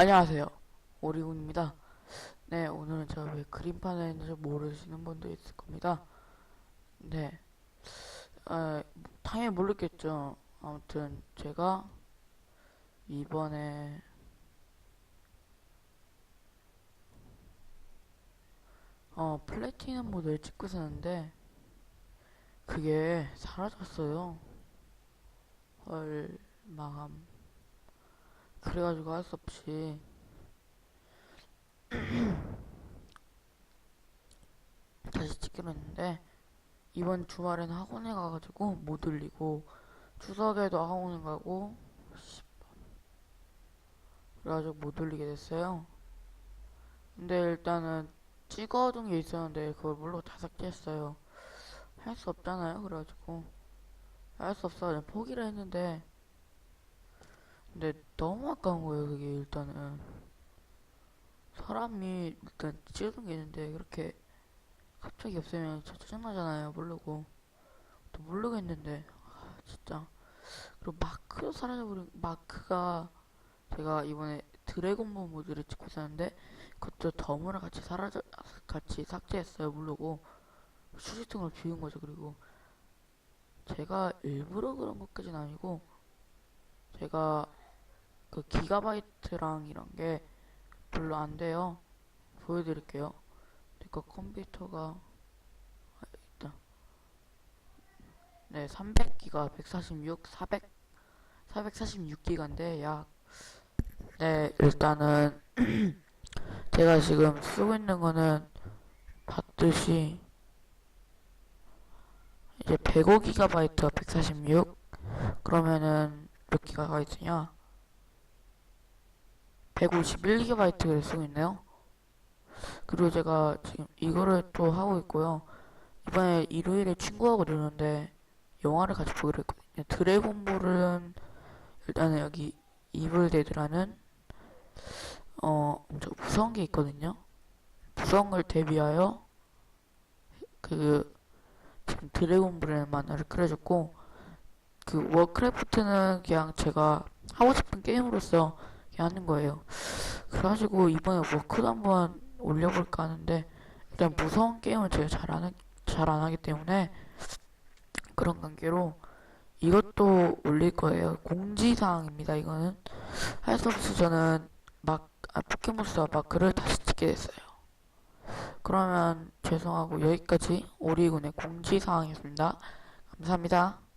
안녕하세요. 오리군입니다. 네, 오늘은 제가 왜 그림판에 있는지 모르시는 분도 있을 겁니다. 네. 어, 당연히 모르겠죠. 아무튼, 제가 이번에 어, 플래티넘 모드를 찍고 있었는데, 그게 사라졌어요. 헐, 마감. 그래가지고 할 수 없이 다시 찍기로 했는데 이번 주말에는 학원에 가가지고 못 올리고 추석에도 학원에 가고. 그래가지고 못 올리게 됐어요. 근데 일단은 찍어둔 게 있었는데 그걸 물로 다 삭제했어요. 할 수 없잖아요 그래가지고. 할 수 없어 포기를 했는데 근데 너무 아까운 거예요, 그게 일단은. 사람이 일단 찍은 게 있는데 그렇게 갑자기 없으면 저 짜증나잖아요, 모르고. 또 모르겠는데, 아, 진짜. 그리고 마크도 사라져버린, 마크가 제가 이번에 드래곤볼 모드를 찍고 있었는데 그것도 덤으로 같이 사라져, 같이 삭제했어요, 모르고. 수지통을 비운 거죠, 그리고. 제가 일부러 그런 것까지는 아니고, 제가 그 기가바이트랑 이런 게 별로 안 돼요. 보여드릴게요. 제가 컴퓨터가 아, 있다. 네, 300기가, 146, 400, 446기가인데 약 네, 일단은 제가 지금 쓰고 있는 거는 봤듯이 이제 105기가바이트가 146 그러면은 몇 기가가 있으냐? 151GB를 쓰고 있네요. 그리고 제가 지금 이거를 또 하고 있고요. 이번에 일요일에 친구하고 노는데 영화를 같이 보기로 했거든요. 드래곤볼은 일단은 여기 이블데드라는 어 엄청 무서운 게 있거든요. 무서운 걸 대비하여 그 지금 드래곤볼의 만화를 그려줬고 그 워크래프트는 그냥 제가 하고 싶은 게임으로서 하는 거예요. 그래가지고 이번에 워크도 한번 올려볼까 하는데 일단 무서운 게임은 제가 잘안 잘안 하기 때문에 그런 관계로 이것도 올릴 거예요. 공지사항입니다. 이거는 할 수 없이 저는 막 아, 포켓몬스터 마크를 다시 찍게 됐어요. 그러면 죄송하고 여기까지 오리군의 공지사항이었습니다. 감사합니다.